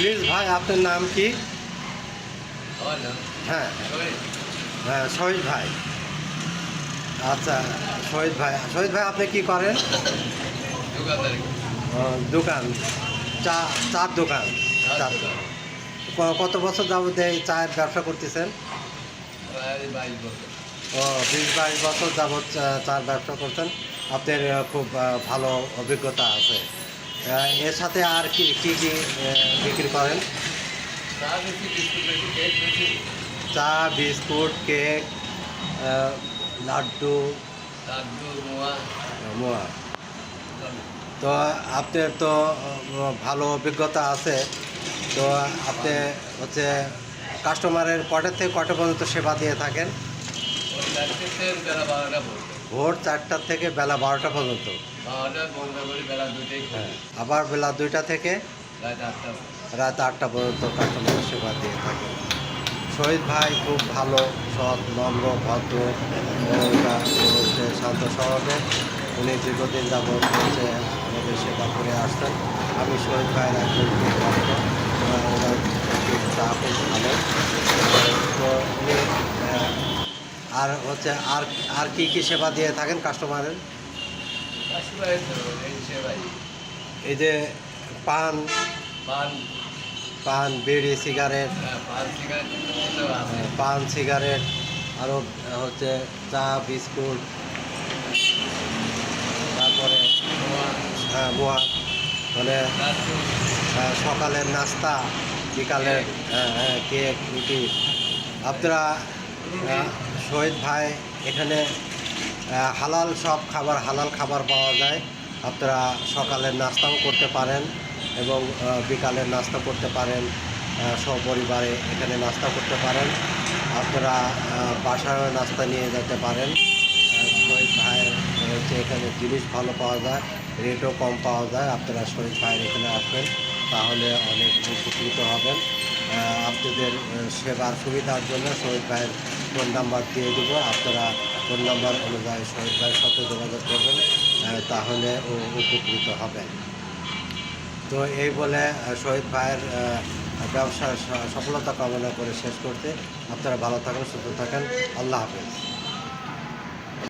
Please ভাই আপনার নাম কি? হ্যাঁ। হ্যাঁ শহীদ ভাই। আচ্ছা শহীদ ভাই শহীদ ভাই আপনি কি করেন? দোকান। চা চার দোকান। চার ক- কত বছর যাবত এই চায়ের ব্যবসা করতেছেন? প্রায় বাইশ বছর। ও বিশ বাইশ বছর যাবৎ চা- চার ব্যবসা করছেন। আপনার খুব ভালো অভিজ্ঞতা আছে। এর সাথে আর কি কি কি বিক্রি করেন? চা, বিস্কুট, কেক লাড্ডু। মোয়া। তো আপনার তো ভালো অভিজ্ঞতা আছে। তো আপনি হচ্ছে কাস্টমারের কটা থেকে কটা পর্যন্ত সেবা দিয়ে থাকেন ওই চারটে থেকে বেলা বারোটা পড়বে ভোর চারটা থেকে বেলা বারোটা পর্যন্ত। হ্যাঁ আবার বেলা দুইটা থেকে রাত আটটা পর্যন্ত কাস্টমারের সেবা দিয়ে থাকে। শহীদ ভাই খুব ভালো, সৎ, নম্র, ভদ্র শান্ত স্বভাবে। উনি দীর্ঘদিন যাবৎ হচ্ছে আমাদের সেবা করে আসছেন। আমি শহীদ ভাইয়ের একজন খুব ভালো তো উনি আহ, আর হচ্ছে আর আর কি কি সেবা দিয়ে থাকেন কাস্টমারের এই যে পান পান পান বিড়ি সিগারেট হ্যাঁ, পান সিগারেট আরও হচ্ছে চা বিস্কুট তারপরে হ্যাঁ মোয়া মানে সকালের নাস্তা বিকালের হ্যাঁ হ্যাঁ কেক রুটি। আপনারা শহীদ ভাই, এখানে হালাল সব খাবার, হালাল খাবার পাওয়া যায়। আপনারা সকালের নাস্তাও করতে পারেন এবং বিকালের নাস্তা করতে পারেন। সপরিবারে এখানে নাস্তা করতে পারেন। আপনারা বাসায় নাস্তা নিয়ে যেতে পারেন। শহীদ ভাইয়ের হচ্ছে এখানে জিনিস ভালো পাওয়া যায়, রেটও কম পাওয়া যায়। আপনারা শহীদ ভাইয়ের এখানে আসবেন, তাহলে অনেক উপকৃত হবেন। আপনাদের সেবার সুবিধার জন্য শহীদ ভাইয়ের ফোন নাম্বার দিয়ে দেবো। আপনারা ফোন নাম্বার অনুযায়ী শহীদ ভাইয়ের সাথে যোগাযোগ করবেন তাহলে ও উপকৃত হবে। তো এই বলে শহীদ ভাইয়ের ব্যবসার সফলতা কামনা করে শেষ করতে আপনারা ভালো থাকেন, সুস্থ থাকেন। আল্লাহ হাফেজ।